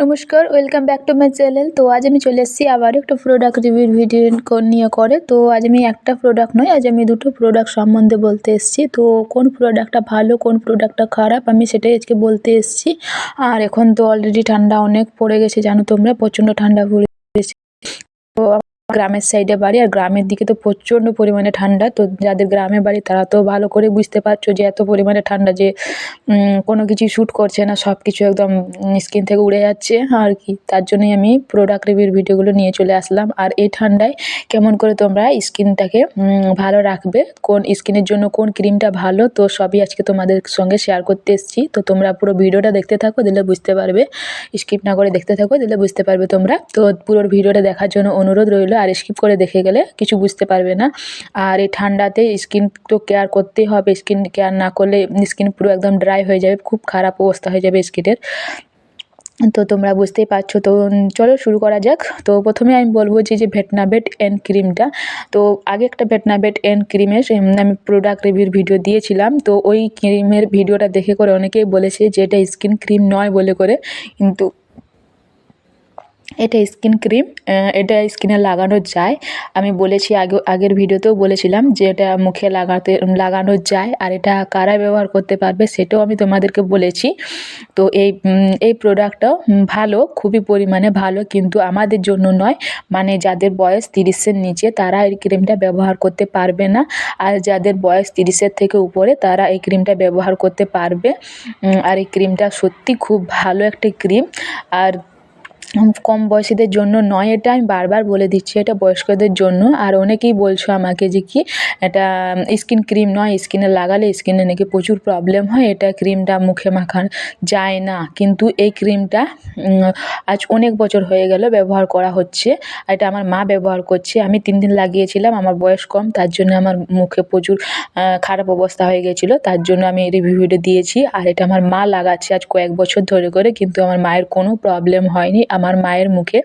নমস্কার welcome back to my channel তো আজ আমি চলে এসেছি আবার একটা প্রোডাক্ট রিভিউ ভিডিও নিয়ে করে। তো আজ আমি একটা প্রোডাক্ট নয়, আজ আমি দুটো প্রোডাক্ট সম্বন্ধে বলতে এসেছি। তো কোন প্রোডাক্টটা ভালো, কোন প্রোডাক্টটা খারাপ, আমি সেটাই আজকে বলতে এসেছি। আর এখন তো অলরেডি ঠান্ডা অনেক পড়ে গেছে, জানো তোমরা, প্রচণ্ড ঠান্ডা পড়ে গেছে। তো গ্রামের সাইডে বাড়ি, আর গ্রামের দিকে তো প্রচণ্ড পরিমাণে ঠান্ডা। তো যাদের গ্রামে বাড়ি, তারা তো ভালো করে বুঝতে পারছ যে এত পরিমাণে ঠান্ডা যে কোনো কিছুই শ্যুট করছে না সব কিছু একদম স্কিন থেকে উড়ে যাচ্ছে, আর কি। তার জন্যই আমি প্রোডাক্ট রিভিউর ভিডিওগুলো নিয়ে চলে আসলাম। আর এই ঠান্ডায় কেমন করে তোমরা স্কিনটাকে ভালো রাখবে, কোন স্কিনের জন্য কোন ক্রিমটা ভালো, তো সবই আজকে তোমাদের সঙ্গে শেয়ার করতে এসেছি। তো তোমরা পুরো ভিডিওটা দেখতে থাকো, দিলে বুঝতে পারবে। স্কিপ না করে দেখতে থাকো, দিলে বুঝতে পারবে তোমরা। তো পুরো ভিডিওটা দেখার জন্য অনুরোধ রইল। আর স্কিপ করে দেখে গেলে কিছু বুঝতে পারবে না। আর এই ঠান্ডাতে স্কিন তো কেয়ার করতেই হবে স্কিন কেয়ার না করলে স্কিন পুরো একদম ড্রাই হয়ে যাবে, খুব খারাপ অবস্থা হয়ে যাবে স্কিনের তো তোমরা বুঝতেই পারছ। তো চলো শুরু করা যাক। তো প্রথমে আমি বলব যে যে ভেটনাবেট এন ক্রিমটা তো আগে একটা ভেটনাবেট এন ক্রিমের আমি প্রোডাক্ট রিভিউর ভিডিও দিয়েছিলাম। তো ওই ক্রিমের ভিডিওটা দেখে করে অনেকেই বলেছে যে, এটা স্কিন ক্রিম নয় বলে করে। কিন্তু এটা স্কিন ক্রিম এটা স্কিনে লাগানো যায়। আমি বলেছি আগে, আগের ভিডিওতেও বলেছিলাম যে এটা মুখে লাগাতে, লাগানো যায় আর এটা কারা ব্যবহার করতে পারবে সেটাও আমি তোমাদেরকে বলেছি। তো এই এই প্রোডাক্টটাও ভালো, খুবই পরিমাণে ভালো কিন্তু আমাদের জন্য নয়। মানে যাদের বয়স তিরিশের নিচে তারা এই ক্রিমটা ব্যবহার করতে পারবে না। আর যাদের বয়স তিরিশের থেকে উপরে তারা এই ক্রিমটা ব্যবহার করতে পারবে। আর এই ক্রিমটা সত্যি খুব ভালো একটা ক্রিম আর কম বয়সীদের জন্য নয়, এটা আমি বারবার বলে দিচ্ছি, এটা বয়স্কদের জন্য। আর অনেকেই বলছো আমাকে যে কি, এটা স্কিন ক্রিম নয় স্কিনে লাগালে স্কিনে নাকি প্রচুর প্রবলেম হয়, এটা ক্রিমটা মুখে মাখান যায় না। কিন্তু এই ক্রিমটা আজ অনেক বছর হয়ে গেল ব্যবহার করা হচ্ছে এটা আমার মা ব্যবহার করছে। আমি তিন দিন লাগিয়েছিলাম, আমার বয়স কম, তার জন্য আমার মুখে প্রচুর খারাপ অবস্থা হয়ে গেছিল, তার জন্য আমি রিভিউ ভিডিও দিয়েছি। আর এটা আমার মা লাগাচ্ছে আজ কয়েক বছর ধরে করে, কিন্তু আমার মায়ের কোনো প্রবলেম হয়নি। আমার মায়ের মুখে।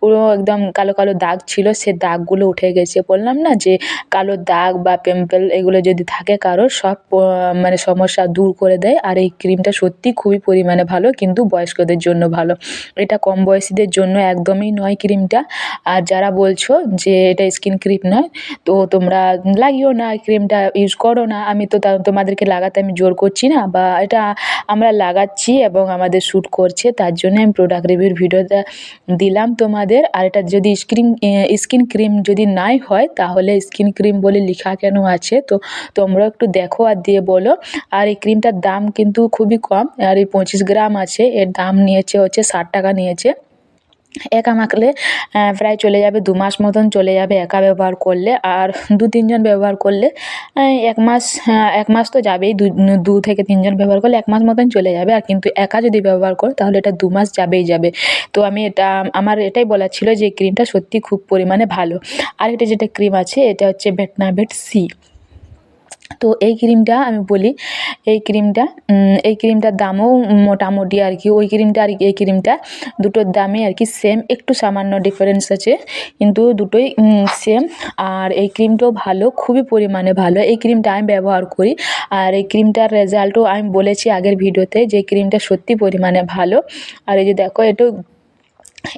পুরো একদম কালো কালো দাগ ছিল, সে দাগগুলো উঠে গেছে। বললাম না যে কালো দাগ বা পিম্পল এগুলো যদি থাকে কারোর, সব মানে সমস্যা দূর করে দেয়। আর এই ক্রিমটা সত্যি খুবই পরিমাণে ভালো, কিন্তু বয়স্কদের জন্য ভালো। এটা কম বয়সীদের জন্য একদমই নয় ক্রিমটা। আর যারা বলছো যে এটা স্কিন ক্রিম নয়, তো তোমরা লাগিও না ক্রিমটা ইউজ করো না। আমি তো তোমাদেরকে লাগাতে আমি জোর করছি না, বা এটা আমরা লাগাচ্ছি এবং আমাদের শ্যুট করছে, তার জন্য আমি প্রোডাক্ট রিভিউর ভিডিওটা দিলাম তোমাদের। আর এটা যদি স্ক্রিন স্কিন ক্রিম যদি নাই হয়, তাহলে স্কিন ক্রিম বলে লেখা কেন আছে? তো তোমরা একটু দেখো আর দিয়ে বলো। আর এই ক্রিমটার দাম কিন্তু খুবই কম। আর এই পঁচিশ গ্রাম আছে, এর দাম নিয়েছে হচ্ছে ষাট টাকা নিয়েছে। একা মাখলে প্রায় চলে যাবে, দু মাস মতন চলে যাবে একা ব্যবহার করলে। আর দু, তিনজন ব্যবহার করলে এক মাস এক মাস তো যাবেই, দু থেকে তিনজন ব্যবহার করলে এক মাস মতন চলে যাবে। আর কিন্তু একা যদি ব্যবহার করো, তাহলে এটা দু মাস যাবেই যাবে। তো আমি এটা, আমার এটাই বলার ছিল যে ক্রিমটা সত্যি খুব পরিমাণে ভালো। আর এটা যেটা ক্রিম আছে, এটা হচ্ছে ভেটনাভেট সি তো এই ক্রিমটা আমি বলি, এই ক্রিমটা এই ক্রিমটার দামও মোটামুটি আর কি, ওই ক্রিমটা আর এই ক্রিমটা দুটোর দামে আর কি সেম একটু সামান্য ডিফারেন্স আছে, কিন্তু দুটোই সেম আর এই ক্রিমটাও ভালো, খুবই পরিমাণে ভালো। এই ক্রিমটা আমি ব্যবহার করি, আর এই ক্রিমটার রেজাল্টও আমি বলেছি আগের ভিডিওতে যে ক্রিমটা সত্যি পরিমাণে ভালো। আর এই যে দেখো, এটাও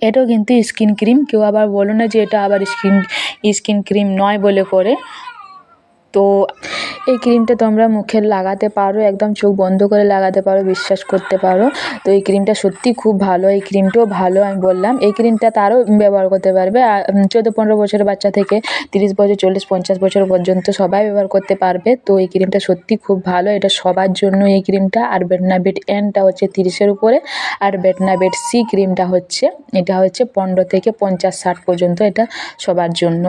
এটাও কিন্তু স্কিন ক্রিম কেউ আবার বলো না যে এটা আবার স্কিন স্কিন ক্রিম নয় বলে করে। তো এই ক্রিমটা তোমরা মুখে লাগাতে পারো, একদম চোখ বন্ধ করে লাগাতে পারো, বিশ্বাস করতে পারো। তো এই ক্রিমটা সত্যি খুব ভালো, এই ক্রিমটাও ভালো, আমি বললাম। এই ক্রিমটা তারও ব্যবহার করতে পারবে। চোদ্দ পনেরো বছরের বাচ্চা থেকে তিরিশ বছর, চল্লিশ পঞ্চাশ বছর পর্যন্ত সবাই ব্যবহার করতে পারবে। তো এই ক্রিমটা সত্যি খুব ভালো, এটা সবার জন্য এই ক্রিমটা। আর বেটনাবেট এনটা হচ্ছে তিরিশের উপরে, আর বেটনাবেট সি ক্রিমটা হচ্ছে, এটা হচ্ছে পনেরো থেকে পঞ্চাশ ষাট পর্যন্ত, এটা সবার জন্য।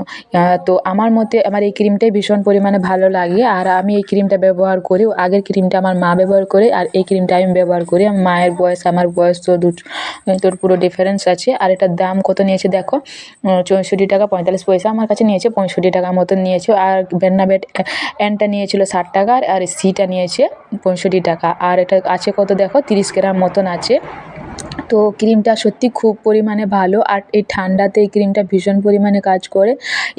তো আমার মতে আমার এই ক্রিমটাই ভীষণ পরিমাণে ভালো লাগে। আর আমি এই ক্রিমটা ব্যবহার করি আগের ক্রিমটা আমার মা ব্যবহার করে আর এই ক্রিমটা আমি ব্যবহার করি মায়ের বয়স, আমার বয়স তো দু তোর পুরো ডিফারেন্স আছে। আর এটার দাম কত নিয়েছে দেখো? চৌষট্টি টাকা পঁয়তাল্লিশ পয়সা। আমার কাছে নিয়েছে পঁয়ষট্টি টাকা মতন নিয়েছে। আর বেন্নাবেট এনটা নিয়েছিল ষাট টাকা আর সিটা নিয়েছে পঁয়ষট্টি টাকা। আর এটা আছে কত দেখো? তিরিশ গ্রাম মতন আছে। তো ক্রিমটা সত্যি খুব পরিমাণে ভালো আর এই ঠান্ডাতে এই ক্রিমটা ভীষণ পরিমাণে কাজ করে।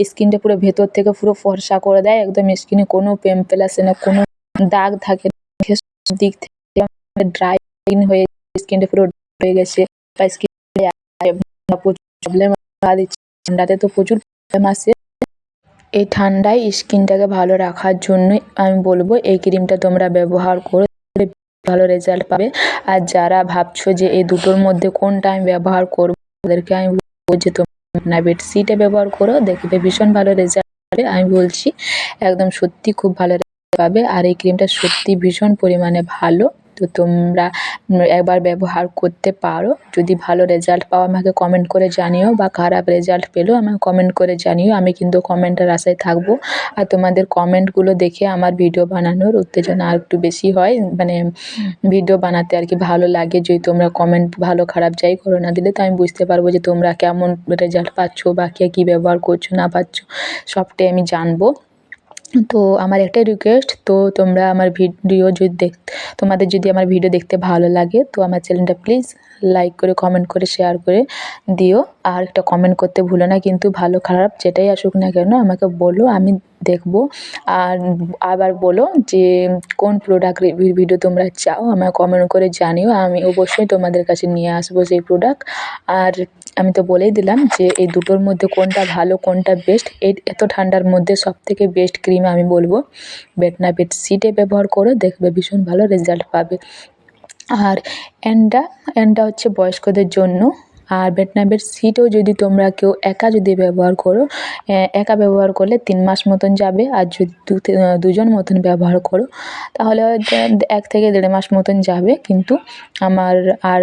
স্কিনটা পুরো ভেতর থেকে পুরো ফর্সা করে দেয়, একদম স্কিনে কোনো পিম্পল আসে না, কোনো দাগ থাকে দিক থেকে ড্রাই স্কিন হয়ে স্কিনটা পুরো হয়ে গেছে বা স্কিন প্রবলেম ঠান্ডাতে তো প্রচুর প্রবলেম আসে। এই ঠান্ডায় স্কিনটাকে ভালো রাখার জন্যই আমি বলব এই ক্রিমটা তোমরা ব্যবহার করো। ভালো রেজাল্ট পাবে। আর যারা ভাবছ যে এই দুটোর মধ্যে কোনটা আমি ব্যবহার করব, তাদেরকে আমি বলব যে তোমরা বেডশিটে ব্যবহার করো, দেখবে ভীষণ ভালো রেজাল্ট পাবে। আমি বলছি, একদম সত্যি খুব ভালো রেজাল্ট পাবে। আর এই ক্রিমটা সত্যি ভীষণ পরিমাণে ভালো। তো তোমরা একবার ব্যবহার করতে পারো। যদি ভালো রেজাল্ট পাও, আমাকে কমেন্ট করে জানিও বা খারাপ রেজাল্ট পেলেও আমাকে কমেন্ট করে জানিও। আমি কিন্তু কমেন্টের আশায় থাকব। আর তোমাদের কমেন্টগুলো দেখে আমার ভিডিও বানানোর উত্তেজনা আর একটু বেশি হয়। মানে ভিডিও বানাতে আর কি ভালো লাগে। যদি তোমরা কমেন্ট ভালো খারাপ যাই করো না দিলে, তো আমি বুঝতে পারব যে তোমরা কেমন রেজাল্ট পাচ্ছ বা কে কী ব্যবহার করছ, না পাচ্ছ। সবটাই আমি জানব। তো আমার একটাই রিকোয়েস্ট তো তোমরা আমার ভিডিও যদি দেখ, তোমাদের যদি আমার ভিডিও দেখতে ভালো লাগে, তো আমার চ্যানেলটা প্লিজ লাইক করে কমেন্ট করে শেয়ার করে দিও। আর একটা কমেন্ট করতে ভুলো না, কিন্তু ভালো খারাপ যেটাই আসুক না কেন আমাকে বলো, আমি দেখব। আর আবার বলো যে কোন প্রোডাক্ট রিভিউর ভিডিও তোমরা চাও আমাকে কমেন্ট করে জানিও, আমি অবশ্যই তোমাদের কাছে নিয়ে আসব সেই প্রোডাক্ট আর আমি তো বলেই দিলাম যে এই দুটোর মধ্যে কোনটা ভালো, কোনটা বেস্ট এই এত ঠান্ডার মধ্যে সব থেকে বেস্ট ক্রিম আমি বলব। বেটনা বেডশিটে ব্যবহার করো, দেখবে ভীষণ ভালো রেজাল্ট পাবে। আর অ্যান্ডা অ্যান্ডা হচ্ছে বয়স্কদের জন্য আর বেটনাবের সিটও যদি তোমরা কেউ একা যদি ব্যবহার করো একা ব্যবহার করলে তিন মাস মতন যাবে আর যদি দুজন মতন ব্যবহার করো, তাহলে এক থেকে দেড় মাস মতন যাবে। কিন্তু আমার আর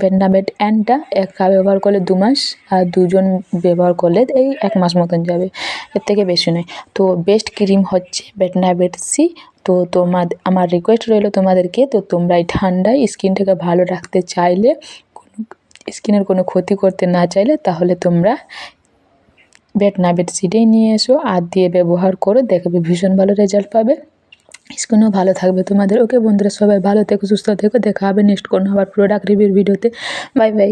বেটনাবেট অ্যান্ডটা একা ব্যবহার করলে দু মাস আর দুজন ব্যবহার করলে এই এক মাস মতন যাবে। এর থেকে বেশি নয়। তো বেস্ট ক্রিম হচ্ছে বেটনাবেট সি তো তোমার আমার রিকোয়েস্ট রইল তোমাদেরকে, তো তোমরা এই ঠান্ডায় স্কিনটাকে ভালো রাখতে চাইলে স্কিনের কোনো ক্ষতি করতে না চাইলে তাহলে তোমরা বেট না বেট বেডশিটেই নিয়ে এসো, আর দিয়ে ব্যবহার করো, দেখবে ভীষণ ভালো রেজাল্ট পাবে। স্কিনও ভালো থাকবে তোমাদের। ওকে বন্ধুরা, সবাই ভালো থেকো, সুস্থ থেকো, দেখা হবে নেক্সট কোনো আবার প্রোডাক্ট রিভিউর ভিডিওতে। Bye bye